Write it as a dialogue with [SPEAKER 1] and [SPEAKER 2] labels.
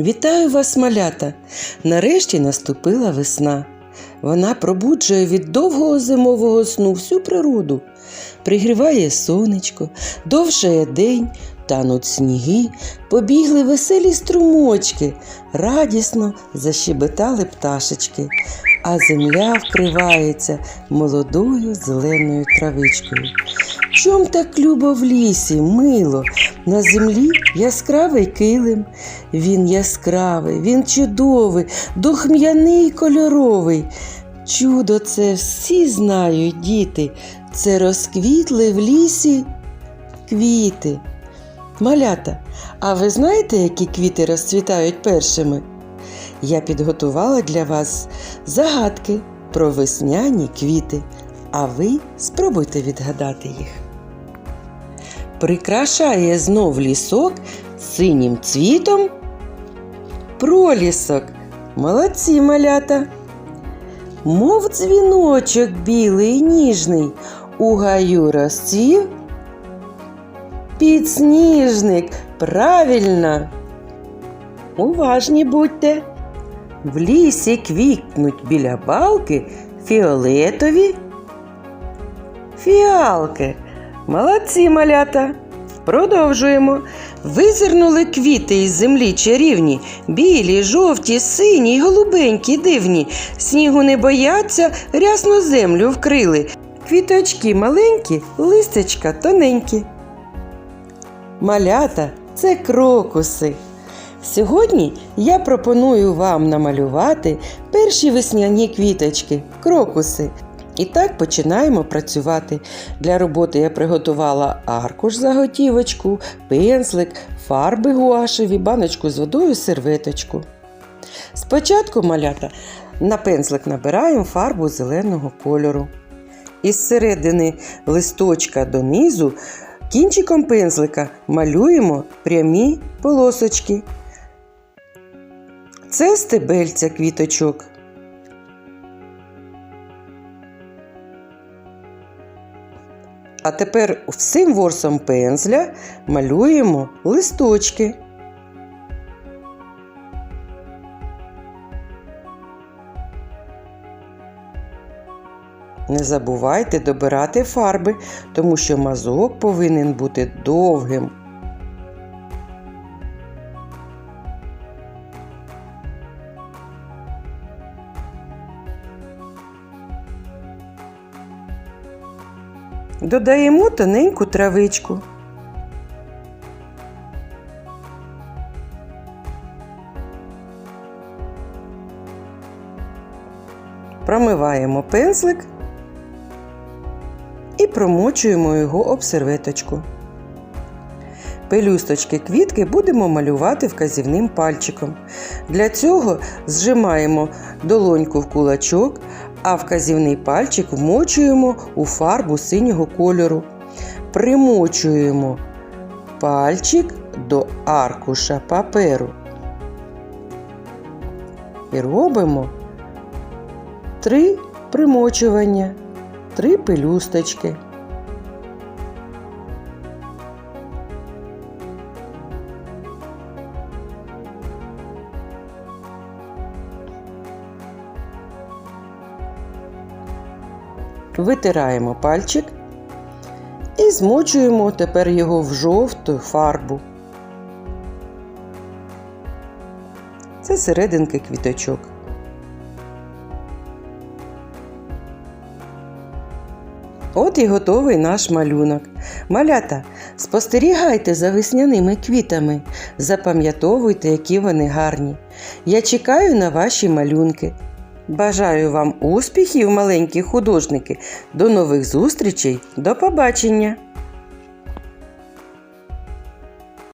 [SPEAKER 1] Вітаю вас, малята! Нарешті наступила весна. Вона пробуджує від довгого зимового сну всю природу, пригріває сонечко, довшає день, тануть сніги, побігли веселі струмочки, радісно защебетали пташечки, а земля вкривається молодою зеленою травичкою. Чом так любо в лісі, мило, на землі яскравий килим. Він яскравий, він чудовий, духм'яний кольоровий. Чудо це всі знають, діти. Це розквітли в лісі квіти. Малята, а ви знаєте, які квіти розцвітають першими? Я підготувала для вас загадки про весняні квіти, а ви спробуйте відгадати їх. Прикрашає знов лісок синім цвітом пролісок. Молодці малята. Мов дзвіночок білий ніжний, у гаю розцвів підсніжник. Правильно. Уважні будьте. В лісі квітнуть біля балки фіолетові фіалки. Молодці малята. Продовжуємо. Визирнули квіти із землі чарівні, білі, жовті, сині, голубенькі, дивні. Снігу не бояться, рясно землю вкрили. Квіточки маленькі, листечка тоненькі. Малята це крокуси. Сьогодні я пропоную вам намалювати перші весняні квіточки крокуси. І так починаємо працювати. Для роботи я приготувала аркуш заготівочку, пензлик, фарби гуашеві, баночку з водою, серветочку. Спочатку малята на пензлик набираємо фарбу зеленого кольору. Із середини листочка донизу кінчиком пензлика малюємо прямі полосочки. Це стебельця квіточок. А тепер всім ворсом пензля малюємо листочки. Не забувайте добирати фарби, тому що мазок повинен бути довгим. Додаємо тоненьку травичку. Промиваємо пензлик і промочуємо його об серветочку. Пелюсточки квітки будемо малювати вказівним пальчиком. Для цього зжимаємо долоньку в кулачок, а вказівний пальчик вмочуємо у фарбу синього кольору. Примочуємо пальчик до аркуша паперу. І робимо три примочування, три пелюсточки. Витираємо пальчик і змочуємо тепер його в жовту фарбу. Це серединки квіточок. От і готовий наш малюнок. Малята, спостерігайте за весняними квітами, запам'ятовуйте, які вони гарні. Я чекаю на ваші малюнки. Бажаю вам успіхів, маленькі художники. До нових зустрічей, до побачення!